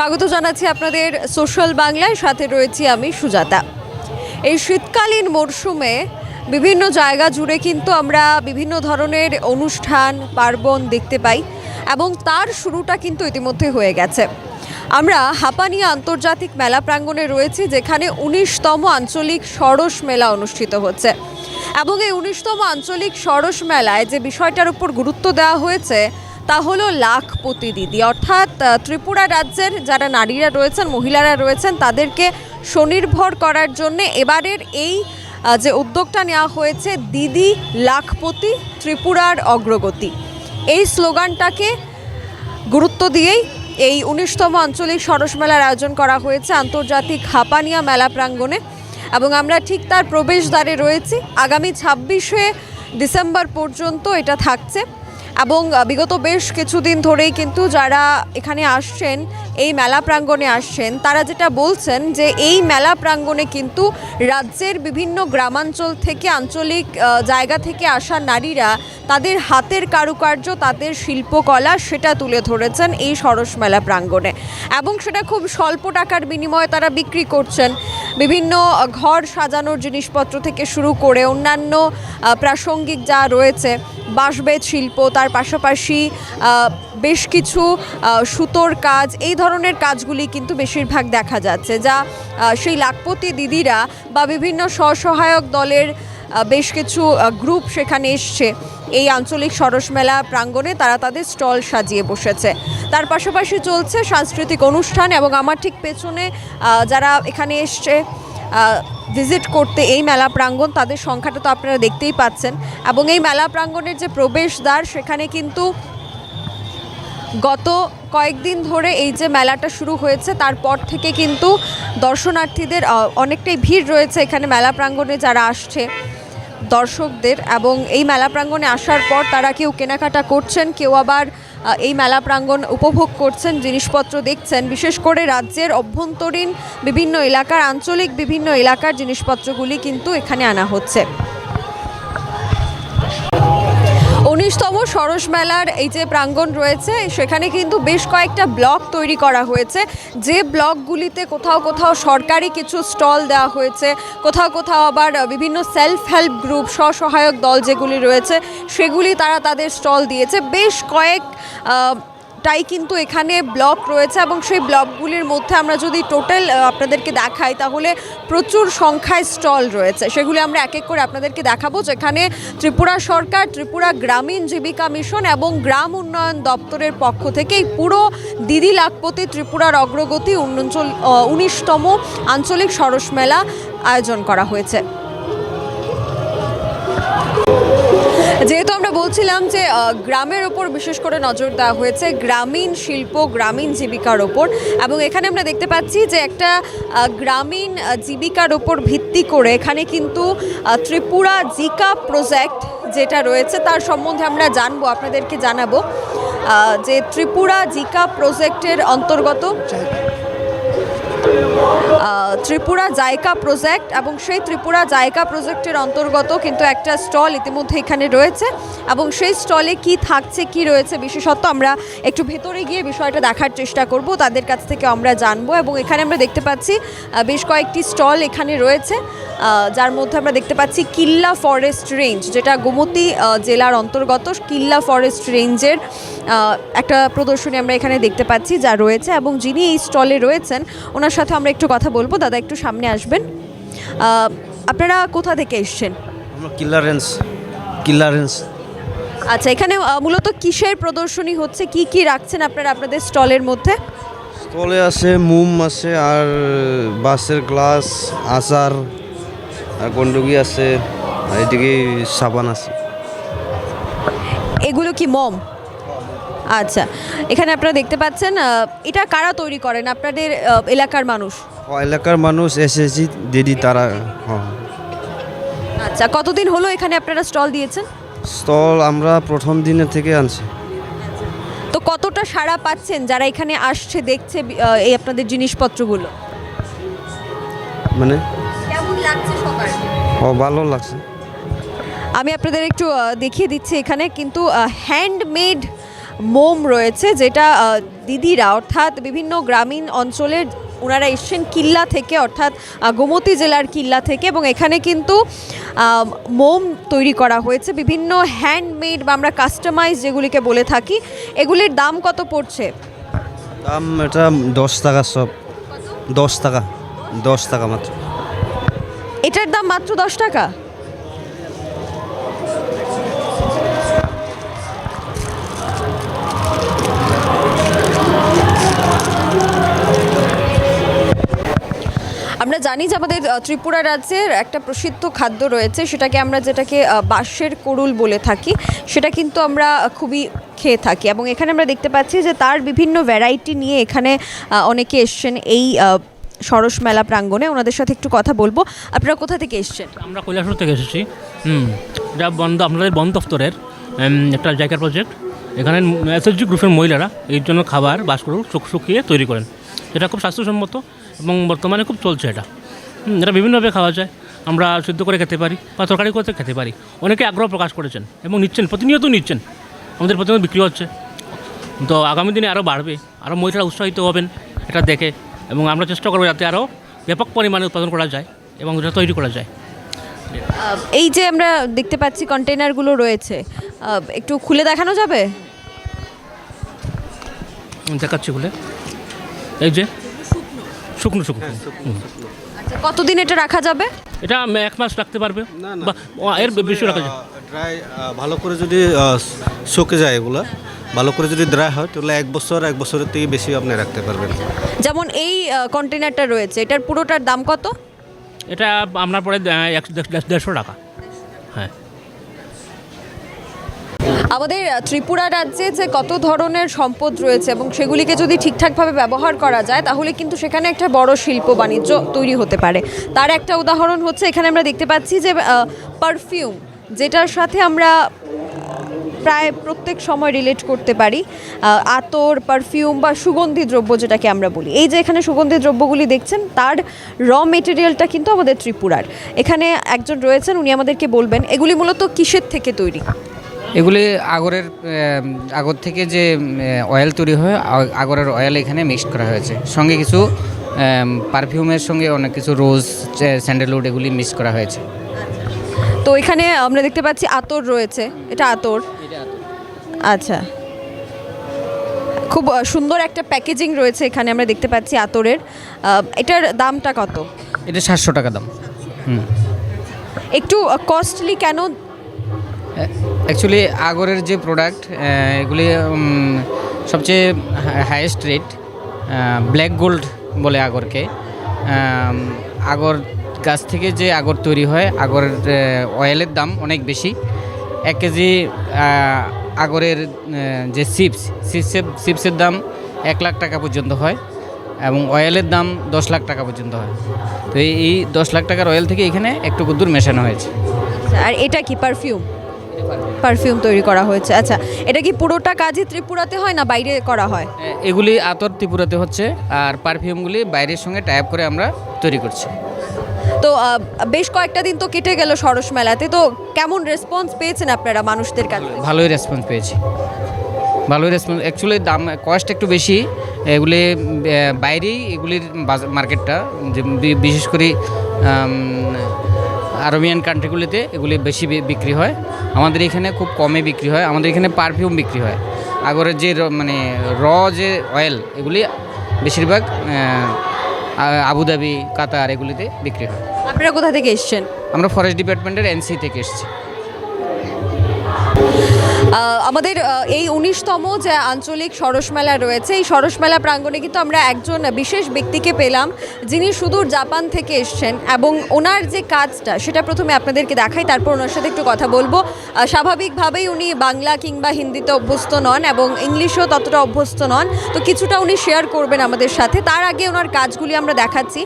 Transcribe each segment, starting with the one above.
স্বাগত জানাচ্ছি আপনাদের সোশ্যাল বাংলায়। সাথে রয়েছি আমি সুজাতা। এই শীতকালীন মরশুমে বিভিন্ন জায়গা জুড়ে কিন্তু আমরা বিভিন্ন ধরনের অনুষ্ঠান, পার্বণ দেখতে পাই এবং তার শুরুটা কিন্তু ইতিমধ্যে হয়ে গেছে। আমরা হাপানিয়া আন্তর্জাতিক মেলা প্রাঙ্গণে রয়েছি, যেখানে উনিশতম আঞ্চলিক সরস মেলা অনুষ্ঠিত হচ্ছে। এবং এই উনিশতম আঞ্চলিক সরস মেলায় যে বিষয়টার উপর গুরুত্ব দেওয়া হয়েছে তা হলো লাখপতি দিদি। অর্থাৎ ত্রিপুরা রাজ্যের যারা নারীরা রয়েছেন, মহিলারা রয়েছেন, তাদেরকে স্বনির্ভর করার জন্য এবারের এই যে উদ্যোগটা নেওয়া হয়েছে, দিদি লাখপতি ত্রিপুরার অগ্রগতি। এই স্লোগানটাকে গুরুত্ব দিয়েই এই উনিশতম আঞ্চলিক সরস মেলার আয়োজন করা হয়েছে, আন্তর্জাতিক হাপানিয়া মেলা প্রাঙ্গণে। এবং আমরা ঠিক তার প্রবেশদ্বারে রয়েছি। আগামী ছাব্বিশে ডিসেম্বর পর্যন্ত এটা থাকছে। এবং বিগত বেশ কিছুদিন ধরেই কিন্তু যারা এখানে আসছেন এই মেলা প্রাঙ্গণে আসছেন, তারা যেটা বলছেন যে এই মেলা প্রাঙ্গণে কিন্তু রাজ্যের বিভিন্ন গ্রামাঞ্চল থেকে, আঞ্চলিক জায়গা থেকে আসা নারীরা তাদের হাতের কারুকার্য, তাদের শিল্পকলা সেটা তুলে ধরেছেন এই সরস মেলা প্রাঙ্গণে। এবং সেটা খুব স্বল্প টাকার বিনিময়ে তারা বিক্রি করছেন। বিভিন্ন ঘর সাজানোর জিনিসপত্র থেকে শুরু করে অন্যান্য প্রাসঙ্গিক যা রয়েছে, বাঁশবেত শিল্প, তার পাশাপাশি বেশ কিছু সুতোর কাজ, এই ধরনের কাজগুলি কিন্তু বেশিরভাগ দেখা যাচ্ছে, যা সেই লাখপতি দিদিরা বা বিভিন্ন স্বসহায়ক দলের বেশ কিছু গ্রুপ সেখানে এসছে। এই আঞ্চলিক সরস মেলা প্রাঙ্গণে তারা তাদের স্টল সাজিয়ে বসেছে। তার পাশাপাশি চলছে সাংস্কৃতিক অনুষ্ঠান এবং আমার ঠিক পেছনে যারা এখানে এসছে ভিজিট করতে এই মেলা প্রাঙ্গণ, তাদের সংখ্যাটা তো আপনারা দেখতেই পাচ্ছেন। এবং এই মেলা প্রাঙ্গণের যে প্রবেশদ্বার, সেখানে কিন্তু গত কয়েকদিন ধরে এই যে মেলাটা শুরু হয়েছে, তারপর থেকে কিন্তু দর্শনার্থীদের অনেকটাই ভিড় রয়েছে এখানে মেলা প্রাঙ্গণে যারা আসছে। দর্শকদের এবং এই মেলা প্রাঙ্গণে আসার পর তারা কেউ কেনাকাটা করছেন, কেউ আবার এই মেলা প্রাঙ্গণ উপভোগ করছেন, জিনিসপত্র দেখছেন। বিশেষ করে রাজ্যের অভ্যন্তরীণ বিভিন্ন এলাকার, আঞ্চলিক বিভিন্ন এলাকার জিনিসপত্রগুলি কিন্তু এখানে আনা হচ্ছে। উনিশতম সরস মেলার এই যে প্রাঙ্গণ রয়েছে, সেখানে কিন্তু বেশ কয়েকটা ব্লক তৈরি করা হয়েছে। যে ব্লকগুলিতে কোথাও কোথাও সরকারি কিছু স্টল দেওয়া হয়েছে, কোথাও কোথাও আবার বিভিন্ন সেলফ হেল্প গ্রুপ স্বসহায়ক দল যেগুলি রয়েছে, সেগুলি তারা তাদের স্টল দিয়েছে। বেশ কয়েক টাই কিন্তু এখানে ব্লক রয়েছে এবং সেই ব্লকগুলির মধ্যে আমরা যদি টোটাল আপনাদেরকে দেখাই, তাহলে প্রচুর সংখ্যায় স্টল রয়েছে। সেগুলি আমরা এক এক করে আপনাদেরকে দেখাবো, যেখানে ত্রিপুরা সরকার, ত্রিপুরা গ্রামীণ জীবিকা মিশন এবং গ্রাম উন্নয়ন দপ্তরের পক্ষ থেকে এই পুরো দিদি লাখপতি ত্রিপুরার অগ্রগতি উনিশতম আঞ্চলিক সরস মেলা আয়োজন করা হয়েছে। যেহেতু আমরা বলছিলাম যে গ্রামের ওপর বিশেষ করে নজর দেওয়া হয়েছে গ্রামীণ শিল্প, গ্রামীণ জীবিকার ওপর। এবং এখানে আমরা দেখতে পাচ্ছি যে একটা গ্রামীণ জীবিকার ওপর ভিত্তি করে এখানে কিন্তু ত্রিপুরা জিকা প্রজেক্ট যেটা রয়েছে, তার সম্বন্ধে আমরা জানব, আপনাদেরকে জানাব। যে ত্রিপুরা জিকা প্রজেক্টের অন্তর্গত ত্রিপুরা জায়কা প্রজেক্ট এবং সেই ত্রিপুরা জায়কা প্রজেক্টের অন্তর্গত কিন্তু একটা স্টল ইতিমধ্যে এখানে রয়েছে এবং সেই স্টলে কি থাকছে, কি রয়েছে বিশেষত আমরা একটু ভেতরে গিয়ে বিষয়টা দেখার চেষ্টা করব। তাদের কাছ থেকে আমরা জানব এবং এখানে আমরা দেখতে পাচ্ছি বেশ কয়েকটি স্টল এখানে রয়েছে যার মধ্যে আমরা দেখতে পাচ্ছি কিল্লা ফরেস্ট রেঞ্জ, যেটা গোমতী জেলার অন্তর্গত কিল্লা ফরেস্ট রেঞ্জের একটা প্রদর্শনী আমরা এখানে দেখতে পাচ্ছি যা রয়েছে এবং যিনি এই স্টলে রয়েছেন, ওনার সাথে আমরা একটু কথা বলব। দাদা একটু সামনে আসবেন। আপনারা কোথা থেকে এসছেন? আমরা কিলারেন্স কিলারেন্স। আচ্ছা এখানে মূলত কিসের প্রদর্শনী হচ্ছে? কি কি রাখছেন আপনারা আপনাদের স্টলের মধ্যে? স্টলে আছে মোম আছে আর বাসের গ্লাস আচার আর গন্ডগি আছে এদিকে সাবান আছে। এগুলো কি মম? আচ্ছা এখানে আপনারা দেখতে পাচ্ছেন এটা কারা তৈরি করেন? আপনাদের এলাকার মানুষ? এলাকার মানুষ এসেছি দিদি তারা হ্যাঁ। আচ্ছা কতদিন হলো এখানে আপনারা স্টল দিয়েছেন? স্টল আমরা প্রথম দিনের থেকে আনছি। তো কতটা সাড়া পাচ্ছেন যারা এখানে আসছে দেখছে এই আপনাদের জিনিসপত্রগুলো? মানে? কেমন লাগছে সবার? ও ভালো লাগছে। আমি আপনাদের একটু দেখিয়ে দিচ্ছি এখানে কিন্তু হ্যান্ডমেড মোম রয়েছে যেটা দিদিরা অর্থাৎ বিভিন্ন গ্রামীণ অঞ্চলের ওনারা এসছেন কিল্লা থেকে অর্থাৎ গোমতী জেলার কিল্লা থেকে এবং এখানে কিন্তু মোম তৈরি করা হয়েছে। বিভিন্ন হ্যান্ডমেড বা আমরা কাস্টমাইজ যেগুলিকে বলে থাকি এগুলির দাম কত পড়ছে? দাম এটা দশ টাকা সব। দশ টাকা। দশ টাকা মাত্র। এটার দাম মাত্র দশ টাকা? জানি যে আমাদের ত্রিপুরা রাজ্যের একটা প্রসিদ্ধ খাদ্য রয়েছে, সেটাকে আমরা যেটাকে বাঁশের করুল বলে থাকি, সেটা কিন্তু আমরা খুবই খেয়ে থাকি। এবং এখানে আমরা দেখতে পাচ্ছি যে তার বিভিন্ন ভ্যারাইটি নিয়ে এখানে অনেকে এসছেন এই সরস মেলা প্রাঙ্গণে। ওনাদের সাথে একটু কথা বলব। আপনারা কোথা থেকে এসছেন? আমরা কৈলাসহর থেকে এসেছি। হুম, এটা বন্ধ আপনাদের বন দফতরের একটা জায়গার প্রজেক্ট এখানে এসএসজি গ্রুপের মহিলারা এই জন্য খাবার বাসকরু চোখ শুকিয়ে তৈরি করেন। এটা খুব স্বাস্থ্যসম্মত এবং বর্তমানে খুব চলছে এটা। এটা বিভিন্নভাবে খাওয়া যায় আমরা সিদ্ধ করে খেতে পারি বা তরকারি করতে খেতে পারি। অনেকে আগ্রহ প্রকাশ করেছেন এবং নিচ্ছেন প্রতিনিয়ত নিচ্ছেন। আমাদের প্রতিনিয়ত বিক্রি হচ্ছে। তো আগামী দিনে আরও বাড়বে আরও মহিলারা উৎসাহিত হবেন এটা দেখে এবং আমরা চেষ্টা করব যাতে আরও ব্যাপক পরিমাণে উৎপাদন করা যায় এবং এটা তৈরি করা যায়। এই যে আমরা দেখতে পাচ্ছি কন্টেনারগুলো রয়েছে একটু খুলে দেখানো যাবে? দেখাচ্ছি খুলে। এই যে? শুকনো। শুকনো কতদিন এটা রাখা যাবে? এটা এক মাস রাখতে পারবে। বা এর বেশি রাখা যায় ড্রাই ভালো করে যদি শুকে যায় এগুলো ভালো করে যদি ড্রাই হয় তাহলে এক বছর এক বছরের থেকে বেশি আপনি রাখতে পারবেন। যেমন এই কন্টেনারটা রয়েছে এটার পুরোটার দাম কত? এটা আপনার পরে একশো দেড়- দেড়শো টাকা। হ্যাঁ। আমাদের ত্রিপুরা রাজ্যে যে কত ধরনের সম্পদ রয়েছে এবং সেগুলিকে যদি ঠিকঠাকভাবে ব্যবহার করা যায়, তাহলে কিন্তু সেখানে একটা বড় শিল্প বাণিজ্য তৈরি হতে পারে। তার একটা উদাহরণ হচ্ছে, এখানে আমরা দেখতে পাচ্ছি যে পারফিউম যেটার সাথে আমরা প্রায় প্রত্যেক সময় রিলেট করতে পারি আতর পারফিউম বা সুগন্ধি দ্রব্য যেটাকে আমরা বলি। এই যে এখানে সুগন্ধি দ্রব্যগুলি দেখছেন, তার র মেটেরিয়ালটা কিন্তু আমাদের ত্রিপুরার। এখানে একজন রয়েছেন, উনি আমাদেরকে বলবেন, এগুলি মূলত কিসের থেকে তৈরি? এগুলি আগরের আগর থেকে যে অয়েল তৈরি হয় আগরের অয়েল এখানে মিক্সড করা হয়েছে। সঙ্গে কিছু পারফিউমের সঙ্গে অনেক কিছু রোজ স্যান্ডেলউড এগুলি মিক্স করা হয়েছে। তো এখানে আমরা দেখতে পাচ্ছি আতর রয়েছে। এটা আতর? আচ্ছা। খুব সুন্দর একটা প্যাকেজিং রয়েছে এখানে আমরা দেখতে পাচ্ছি আতরের। এটার দামটা কত? এটা সাতশো টাকা দাম। হুম। একটু কস্টলি কেন অ্যাকচুয়ালি আগরের যে প্রোডাক্ট এগুলি সবচেয়ে হাইয়েস্ট রেট ব্ল্যাক গোল্ড বলে আগরকে। আগর গাছ থেকে যে আগর তৈরি হয়, আগরের অয়েলের দাম অনেক বেশি। এক কেজি আগরের যে চিপস চিপসের চিপসের দাম এক লাখ টাকা পর্যন্ত হয় এবং অয়েলের দাম দশ লাখ টাকা পর্যন্ত হয়। তো এই দশ লাখ টাকার অয়েল থেকে এখানে একটু কুদ্দুর মেশানো হয়েছে। আর এটা কি পারফিউম পারফিউম তৈরি করা হয়েছে। আচ্ছা এটা কি পুরোটা কাজই ত্রিপুরাতে হয় না বাইরে করা হয়? এগুলি আতর ত্রিপুরাতে হচ্ছে আর পারফিউমগুলি বাইরের সঙ্গে টাইপ করে আমরা তৈরি করছি। তো বেশ কয়েকটা দিন তো কেটে গেল সরস মেলাতে। তো কেমন রেসপন্স পেয়েছেন আপনারা মানুষদের কাছে ভালোই রেসপন্স পেয়েছি। ভালোই রেসপন্স অ্যাকচুয়ালি দাম কস্ট একটু বেশি। এগুলি বাইরেই এগুলির মার্কেটটা বিশেষ করে আরবিয়ান কান্ট্রিগুলিতে এগুলি বেশি বিক্রি হয়। আমাদের এখানে খুব কমে বিক্রি হয়। আমাদের এখানে পারফিউম বিক্রি হয়। আগরের যে মানে র যে অয়েল এগুলি বেশিরভাগ আবুধাবি কাতার এগুলিতে বিক্রি হয়। আপনারা কোথা থেকে এসছেন? আমরা ফরেস্ট ডিপার্টমেন্টের এনসি থেকে এসেছি। আমাদের এই উনিশতম যে আঞ্চলিক সরস মেলা রয়েছে, এই সরস মেলা প্রাঙ্গণে কিন্তু আমরা একজন বিশেষ ব্যক্তিকে পেলাম, যিনি সুদূর জাপান থেকে এসছেন এবং ওনার যে কাজটা, সেটা প্রথমে আপনাদেরকে দেখাই, তারপর ওনার সাথে একটু কথা বলব। স্বাভাবিকভাবেই উনি বাংলা কিংবা হিন্দিতে অভ্যস্ত নন এবং ইংলিশও ততটা অভ্যস্ত নন। তো কিছুটা উনি শেয়ার করবেন আমাদের সাথে। তার আগে ওনার কাজগুলি আমরা দেখাচ্ছি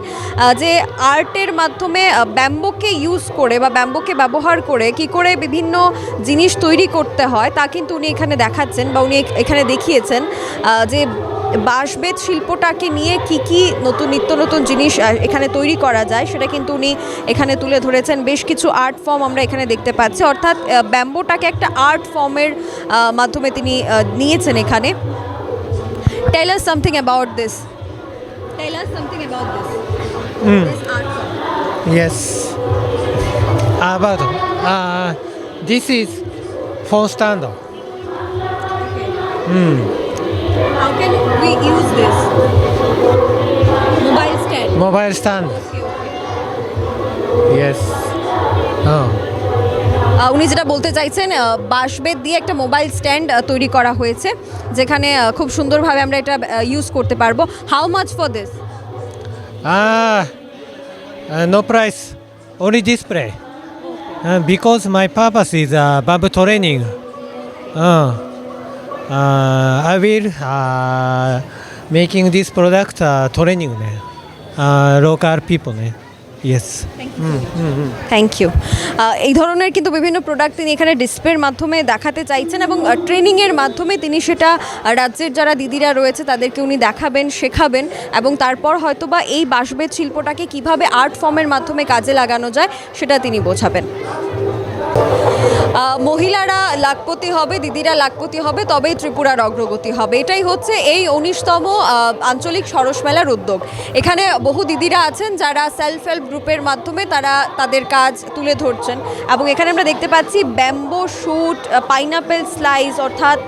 যে আর্টের মাধ্যমে ব্যাম্বোকে ইউজ করে বা ব্যাম্বোকে ব্যবহার করে কি করে বিভিন্ন জিনিস তৈরি করতে হয় তা কিন্তু উনি এখানে দেখাচ্ছেন বা উনি এখ- এখানে দেখিয়েছেন যে বাঁশবেত শিল্পটাকে নিয়ে কি কি নতুন নিত্য নতুন জিনিস এখানে তৈরি করা যায় সেটা কিন্তু উনি এখানে তুলে ধরেছেন। বেশ কিছু আর্ট ফর্ম আমরা এখানে দেখতে পাচ্ছি। অর্থাৎ ব্যাম্বোটাকে একটা আর্ট ফর্মের মাধ্যমে তিনি নিয়েছেন এখানে। Tell us something about this tell us something about this this art form Yes. About uh, this is phone stand. Mm. How can we use this? Mobile stand. Mobile stand. Yes. Oh. উনি যেটা বলতে চাইছেন বাঁশবেত দিয়ে একটা mobile stand তৈরি করা হয়েছে যেখানে খুব সুন্দরভাবে আমরা এটা ইউজ করতে পারব how much for this Ah, uh, no price. Uh, because my purpose is uh, bamboo training. Uh, uh, I will uh, making this product uh, training. Uh, local people. Yes. Thank you এই ধরনের কিন্তু বিভিন্ন product তিনি এখানে ডিসপ্লের মাধ্যমে দেখাতে চাইছেন এবং ট্রেনিংয়ের মাধ্যমে তিনি সেটা রাজ্যের যারা দিদিরা রয়েছে তাদেরকে উনি দেখাবেন শেখাবেন এবং তারপর হয়তোবা এই বাঁশবেত শিল্পটাকে কীভাবে আর্ট ফর্মের মাধ্যমে কাজে লাগানো যায় সেটা তিনি বোঝাবেন। মহিলারা লাখপতি হবে, দিদিরা লাখপতি হবে, তবেই ত্রিপুরার অগ্রগতি হবে। এটাই হচ্ছে এই উনিশতম আঞ্চলিক সরস মেলার উদ্যোগ। এখানে বহু দিদিরা আছেন যারা সেলফ হেল্প গ্রুপের মাধ্যমে তারা তাদের কাজ তুলে ধরছেন। এবং এখানে আমরা দেখতে পাচ্ছি ব্যাম্বো শ্যুট পাইনাপেল স্লাইস অর্থাৎ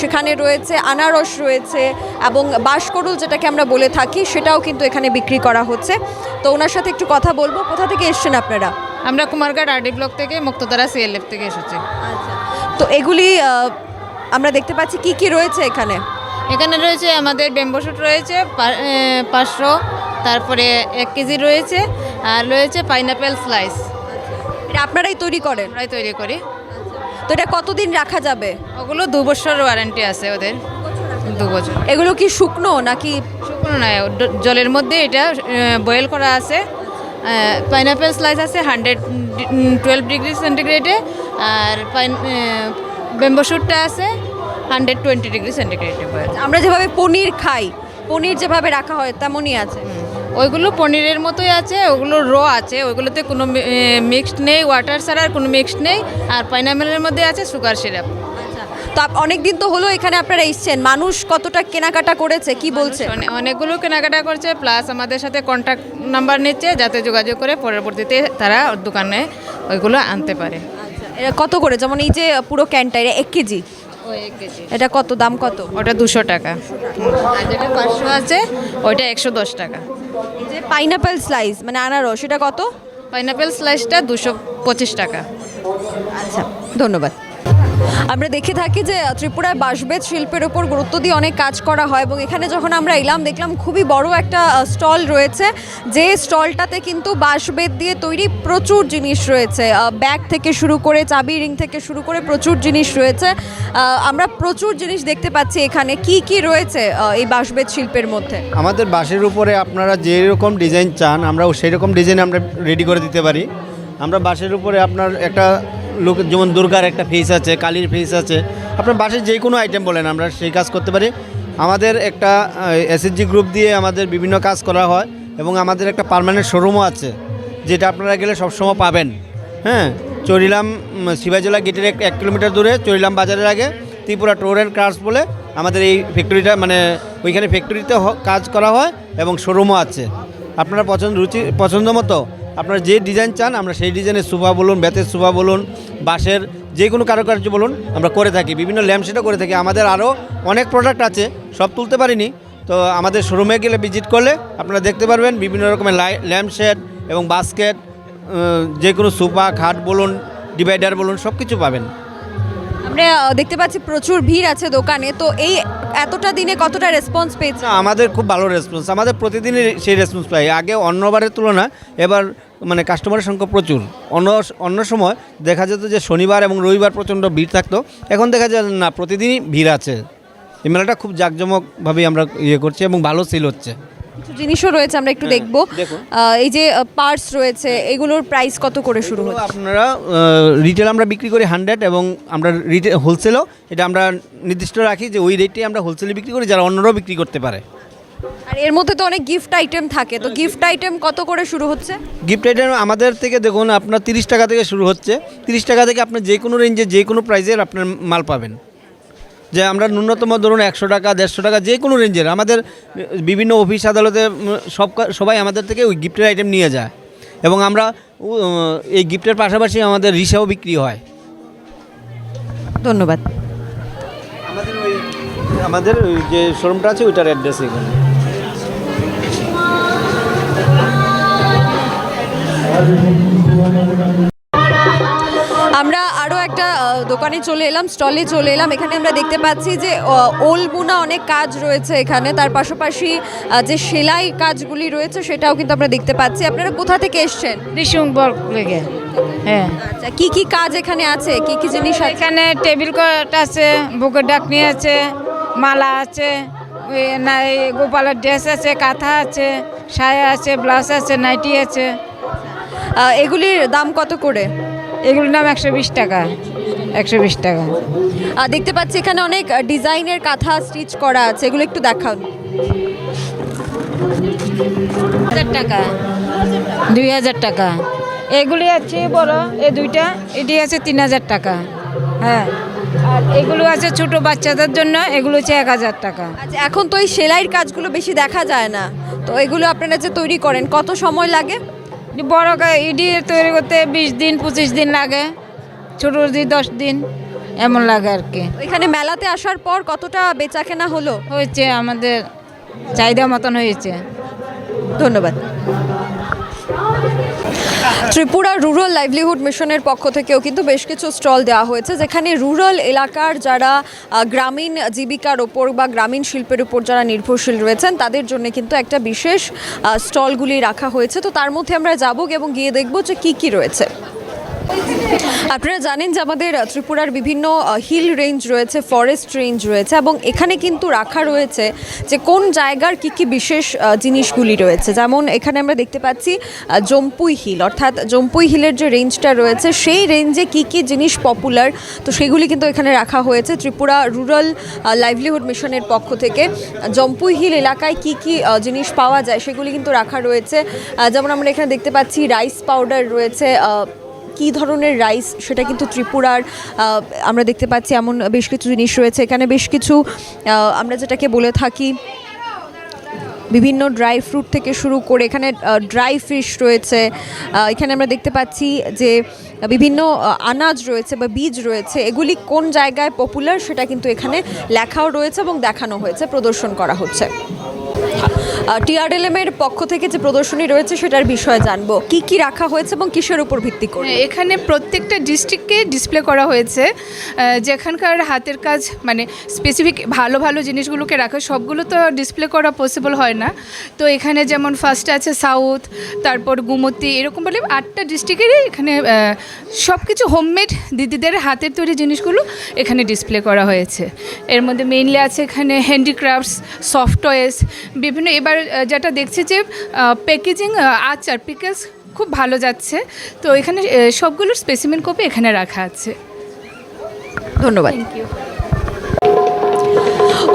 সেখানে রয়েছে আনারস রয়েছে এবং বাঁশকরুল যেটাকে আমরা বলে থাকি, সেটাও কিন্তু এখানে বিক্রি করা হচ্ছে। তো ওনার সাথে একটু কথা বলব। কোথা থেকে এসছেন আপনারা? আমরা কুমারঘাট আরডি ব্লক থেকে মুক্তধারা সিএলএফ থেকে এসেছি। তো এগুলি আমরা দেখতে পাচ্ছি কি কি রয়েছে এখানে? এখানে রয়েছে আমাদের বেম্বো শুট রয়েছে পাঁচশো তারপরে এক কেজি রয়েছে আর রয়েছে পাইনাপেল স্লাইস এটা আপনারাই তৈরি করেন? আমরাই তৈরি করি। তো এটা কতদিন রাখা যাবে? ওগুলো দু বছর ওয়ারেন্টি আছে ওদের। দু বছর এগুলো কি শুকনো নাকি? শুকনো নয় জলের মধ্যে এটা বয়েল করা আছে। পাইনাপেল স্লাইস আছে হান্ড্রেড টুয়েলভ ডিগ্রি সেন্টিগ্রেডে আর পাইন বেম্বো শুটটা আছে হান্ড্রেড টোয়েন্টি ডিগ্রি সেন্টিগ্রেডে আমরা যেভাবে পনির খাই পনির যেভাবে রাখা হয় তেমনই আছে। ওইগুলো পনিরের মতোই আছে ওগুলো র আছে ওইগুলোতে কোনো মিক্সড নেই ওয়াটার ছাড়া আর কোনো মিক্সড নেই আর পাইনাপেলের মধ্যে আছে সুগার সিরাপ তো অনেক দিন তো হলো এখানে আপনারা এসছেন। মানুষ কতটা কেনাকাটা করেছে? কি বলছে অনেকগুলো কেনাকাটা করছে প্লাস আমাদের সাথে কন্ট্যাক্ট নাম্বার নিচ্ছে যাতে যোগাযোগ করে পরবর্তীতে তারা দোকানে ওইগুলো আনতে পারে। এটা কত করে? যেমন এই যে পুরো ক্যানটা এটা এক কেজি? এক কেজি। এটা কত দাম কত? ওটা দুশো টাকা। আর যেটা পাঁচশো আছে ওইটা একশো দশ টাকা। এই যে পাইনাপেল স্লাইস মানে আনারস এটা কত? পাইনাপেল স্লাইসটা দুশো পঁচিশ টাকা। আচ্ছা ধন্যবাদ। আমরা দেখে থাকি যে ত্রিপুরায় বাঁশবেত শিল্পের ওপর গুরুত্ব দিয়ে অনেক কাজ করা হয় এবং এখানে যখন আমরা এলাম, দেখলাম খুবই বড় একটা স্টল রয়েছে। যে স্টলটাতে কিন্তু বাঁশবেত দিয়ে তৈরি প্রচুর জিনিস রয়েছে। ব্যাগ থেকে শুরু করে চাবি, রিং থেকে শুরু করে প্রচুর জিনিস রয়েছে। আমরা প্রচুর জিনিস দেখতে পাচ্ছি এখানে। কি কি রয়েছে এই বাঁশবেত শিল্পের মধ্যে? আমাদের বাঁশের উপরে আপনারা যেরকম ডিজাইন চান, আমরাও সেই রকম ডিজাইন আমরা রেডি করে দিতে পারি। আমরা বাঁশের উপরে আপনার একটা লোক যেমন দুর্গার একটা ফেস আছে, কালীর ফেস আছে। আপনার বাঁশের যে কোনো আইটেম বলেন, আমরা সেই কাজ করতে পারি। আমাদের একটা এসএসজি গ্রুপ দিয়ে আমাদের বিভিন্ন কাজ করা হয় এবং আমাদের একটা পার্মানেন্ট শোরুমও আছে, যেটা আপনারা গেলে সবসময় পাবেন। হ্যাঁ চরিলাম শিবাজলা গেটের এক কিলোমিটার দূরে, চরিলাম বাজারের আগে, ত্রিপুরা টোর অ্যান্ড ক্রাস বলে আমাদের এই ফ্যাক্টরিটা মানে ওইখানে ফ্যাক্টরিতে কাজ করা হয় এবং শোরুমও আছে। আপনারা পছন্দ, রুচি, পছন্দ মতো আপনারা যে ডিজাইন চান আমরা সেই ডিজাইনের সুভা বলুন বেতের সুভা বলুন বাঁশের যে কোনো কারুকার্য বলুন আমরা করে থাকি। বিভিন্ন ল্যাম্পশেটও করে থাকি। আমাদের আরও অনেক প্রোডাক্ট আছে সব তুলতে পারিনি। তো আমাদের শোরুমে গেলে ভিজিট করলে আপনারা দেখতে পারবেন বিভিন্ন রকমের লাই ল্যাম্পশেড এবং বাস্কেট যে কোনো সোফা খাট বলুন ডিভাইডার বলুন সব কিছু পাবেন। আমরা দেখতে পাচ্ছি প্রচুর ভিড় আছে দোকানে। তো এই এতটা দিনে কতটা রেসপন্স পেয়েছে আমাদের খুব ভালো রেসপন্স আমাদের প্রতিদিনই সেই রেসপন্স পাই। আগে অন্যবারের তুলনায় এবার মানে কাস্টমারের সংখ্যা প্রচুর। অন্য অন্য সময় দেখা যেত যে শনিবার এবং রবিবার প্রচণ্ড ভিড় থাকতো। এখন দেখা যায় না প্রতিদিনই ভিড় আছে। এই মেলাটা খুব জাঁকজমকভাবেই আমরা ইয়ে করছি এবং ভালো সেল হচ্ছে। কিছু জিনিসও রয়েছে আমরা একটু দেখব। এই যে পার্স রয়েছে এগুলোর প্রাইস কত করে শুরু হচ্ছে? আপনারা রিটেল আমরা বিক্রি করি হান্ড্রেড এবং আমরা রিটেল হোলসেলও এটা আমরা নির্দিষ্ট রাখি যে ওই রেটে আমরা হোলসেলে বিক্রি করি যারা অন্যরাও বিক্রি করতে পারে। আর এর মধ্যে তো অনেক গিফট আইটেম থাকে তো গিফট আইটেম কত করে শুরু হচ্ছে? গিফট আইটেম আমাদের থেকে দেখুন আপনার তিরিশ টাকা থেকে শুরু হচ্ছে। তিরিশ টাকা থেকে আপনি যে কোনো রেঞ্জে যে কোনো প্রাইজের আপনার মাল পাবেন। যে আমরা ন্যূনতম ধরুন একশো টাকা দেড়শো টাকা যে কোনো রেঞ্জের আমাদের বিভিন্ন অফিস আদালতে সব সবাই আমাদের থেকে ওই গিফটের আইটেম নিয়ে যায়। এবং আমরা এই গিফটের পাশাপাশি আমাদের রিসাও বিক্রি হয়। ধন্যবাদ। আমাদের ওই আমাদের ওই যে শোরুমটা আছে ওইটার অ্যাড্রেস এখানে। আমরা আরও একটা দোকানে চলে এলাম স্টলে চলে এলাম। এখানে আমরা দেখতে পাচ্ছি যে ওল বুনা অনেক কাজ রয়েছে এখানে। তার পাশাপাশি যে সেলাই কাজগুলি রয়েছে সেটাও কিন্তু আমরা দেখতে পাচ্ছি। আপনারা কোথা থেকে এসছেন? রিসুংবর্গ লেগে হ্যাঁ। আচ্ছা কি কি কাজ এখানে আছে? কি কি জিনিস এখানে টেবিল কট আছে বুকের ডাকনি আছে মালা আছে গোপালের ড্রেস আছে কাঁথা আছে সায়া আছে ব্লাউজ আছে নাইটি আছে। এগুলির দাম কত করে? এগুলোর নাম একশো বিশ টাকা। একশো বিশ টাকা। দেখতে পাচ্ছি এখানে অনেক ডিজাইনের কাঁথা স্টিচ করা আছে। এগুলো একটু দেখান হাজার টাকা। দুই হাজার টাকা। এগুলি আছে বড় এই দুইটা এটি আছে তিন হাজার টাকা। হ্যাঁ। আর এগুলো আছে ছোট বাচ্চাদের জন্য এগুলো হচ্ছে এক হাজার টাকা। আচ্ছা এখন তো এই সেলাইয়ের কাজগুলো বেশি দেখা যায় না। তো এগুলো আপনারা যে তৈরি করেন কত সময় লাগে? বড় ইডি তৈরি করতে বিশ দিন পঁচিশ দিন লাগে। ছোটো দিন দশ দিন এমন লাগে আর কি। এখানে মেলাতে আসার পর কতটা বেচা কেনা হলো? হয়েছে আমাদের চাহিদা মতন হয়েছে। ধন্যবাদ। ত্রিপুরা রুরাল লাইভলিহুড মিশনের পক্ষ থেকেও কিন্তু বেশ কিছু স্টল দেওয়া হয়েছে, যেখানে রুরাল এলাকার যারা গ্রামীণ জীবিকার ওপর বা গ্রামীণ শিল্পের উপর যারা নির্ভরশীল রয়েছেন, তাদের জন্য কিন্তু একটা বিশেষ স্টলগুলি রাখা হয়েছে। তো তার মধ্যে আমরা যাব এবং গিয়ে দেখব যে কি কি রয়েছে। আপনারা জানেন যে আমাদের ত্রিপুরার বিভিন্ন হিল রেঞ্জ রয়েছে ফরেস্ট রেঞ্জ রয়েছে এবং এখানে কিন্তু রাখা রয়েছে যে কোন জায়গার কি কি বিশেষ জিনিসগুলি রয়েছে। যেমন এখানে আমরা দেখতে পাচ্ছি জম্পুই হিল অর্থাৎ জম্পুই হিলের যে রেঞ্জটা রয়েছে, সেই রেঞ্জে কি কি জিনিস পপুলার তো সেগুলি কিন্তু এখানে রাখা হয়েছে ত্রিপুরা রুরাল লাইভলিহুড মিশনের পক্ষ থেকে। জম্পুই হিল এলাকায় কি কি জিনিস পাওয়া যায়, সেগুলি কিন্তু রাখা রয়েছে। যেমন আমরা এখানে দেখতে পাচ্ছি রাইস পাউডার রয়েছে কী ধরনের রাইস সেটা কিন্তু ত্রিপুরার আমরা দেখতে পাচ্ছি এমন বেশ কিছু জিনিস রয়েছে। এখানে বেশ কিছু আমরা যেটাকে বলে থাকি, বিভিন্ন ড্রাই ফ্রুট থেকে শুরু করে এখানে ড্রাই ফিশ রয়েছে। এখানে আমরা দেখতে পাচ্ছি যে বিভিন্ন আনাজ রয়েছে বা বীজ রয়েছে। এগুলি কোন জায়গায় পপুলার সেটা কিন্তু এখানে লেখাও রয়েছে এবং দেখানো হয়েছে, প্রদর্শন করা হচ্ছে। টিআরএলএম এর পক্ষ থেকে যে প্রদর্শনী রয়েছে সেটার বিষয়ে জানব। কি কি রাখা হয়েছে এবং কিসের উপর ভিত্তি করে? হ্যাঁ, এখানে প্রত্যেকটা ডিস্ট্রিক্টকে ডিসপ্লে করা হয়েছে। যেখানকার হাতের কাজ মানে স্পেসিফিক ভালো ভালো জিনিসগুলোকে রাখা সবগুলো তো ডিসপ্লে করা পসিবল হয় না। তো এখানে যেমন ফার্স্টে আছে সাউথ তারপর গুমতি এরকম বলে আটটা ডিস্ট্রিক্টেরই এখানে সব কিছু হোমমেড দিদিদের হাতের তৈরি জিনিসগুলো এখানে ডিসপ্লে করা হয়েছে। এর মধ্যে মেইনলি আছে এখানে হ্যান্ডিক্রাফটস সফট টয়েস বিভিন্ন এবার যেটা দেখছি যে প্যাকেজিং আচার পিকেস খুব ভালো যাচ্ছে। তো এখানে সবগুলোর স্পেসিমেন কপি এখানে রাখা আছে। ধন্যবাদ।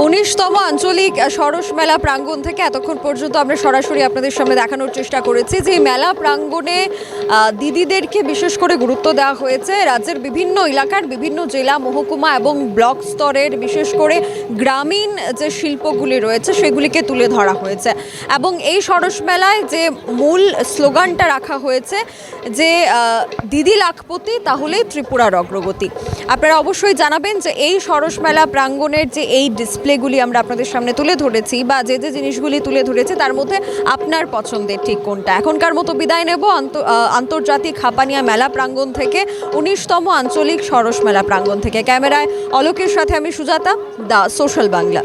উনিশতম আঞ্চলিক সরস মেলা প্রাঙ্গণ থেকে এতক্ষণ পর্যন্ত আমরা সরাসরি আপনাদের সামনে দেখানোর চেষ্টা করেছি যে মেলা প্রাঙ্গণে দিদিদেরকে বিশেষ করে গুরুত্ব দেওয়া হয়েছে। রাজ্যের বিভিন্ন এলাকার বিভিন্ন জেলা, মহকুমা এবং ব্লক স্তরের বিশেষ করে গ্রামীণ যে শিল্পগুলি রয়েছে, সেগুলিকে তুলে ধরা হয়েছে। এবং এই সরস মেলায় যে মূল স্লোগানটা রাখা হয়েছে যে দিদি লাখপতি, তাহলে ত্রিপুরার অগ্রগতি আপনারা অবশ্যই জানাবেন যে, এই সরস মেলা প্রাঙ্গণের যে, এই ডিসপ্লেগুলি আমরা আপনাদের সামনে তুলে ধরেছি বা যে যে জিনিসগুলি তুলে ধরেছি, তার মধ্যে আপনার পছন্দের ঠিক কোনটা? এখনকার মতো বিদায় নেব আন্ত- আন্তর্জাতিক হাপানিয়া মেলা প্রাঙ্গণ থেকে, উনিশতম আঞ্চলিক সরস মেলা প্রাঙ্গণ থেকে। ক্যামেরায় অলোকের সাথে আমি সুজাতা, দা সোশ্যাল বাংলা।